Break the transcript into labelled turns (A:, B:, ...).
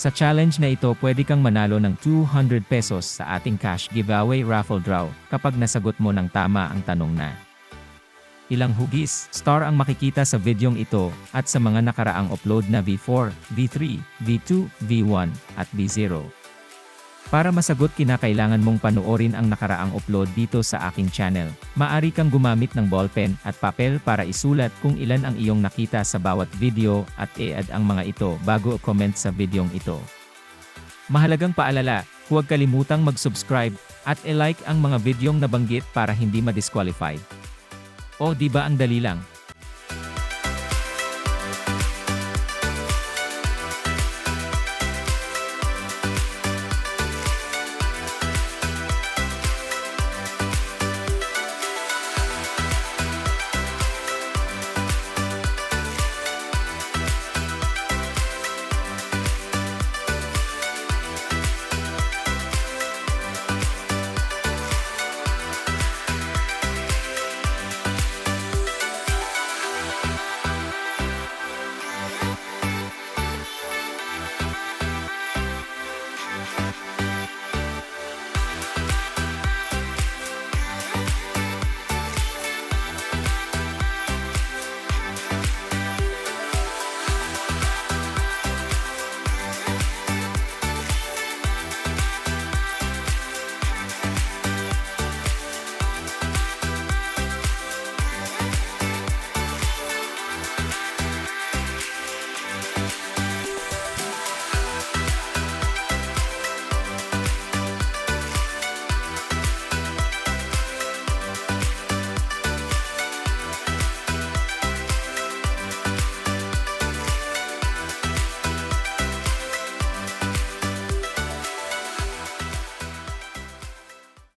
A: Sa challenge na ito pwede kang manalo ng 200 pesos sa ating cash giveaway raffle draw kapag nasagot mo ng tama ang tanong na. Ilang hugis, star ang makikita sa videong ito at sa mga nakaraang upload na V4, V3, V2, V1, at V0. Para masagot kinakailangan mong panuorin ang nakaraang upload dito sa aking channel. Maari kang gumamit ng ballpen at papel para isulat kung ilan ang iyong nakita sa bawat video at i-add ang mga ito bago comment sa videong ito. Mahalagang paalala, huwag kalimutang mag-subscribe at i-like ang mga videong nabanggit para hindi ma-disqualify. O di ba ang dali lang?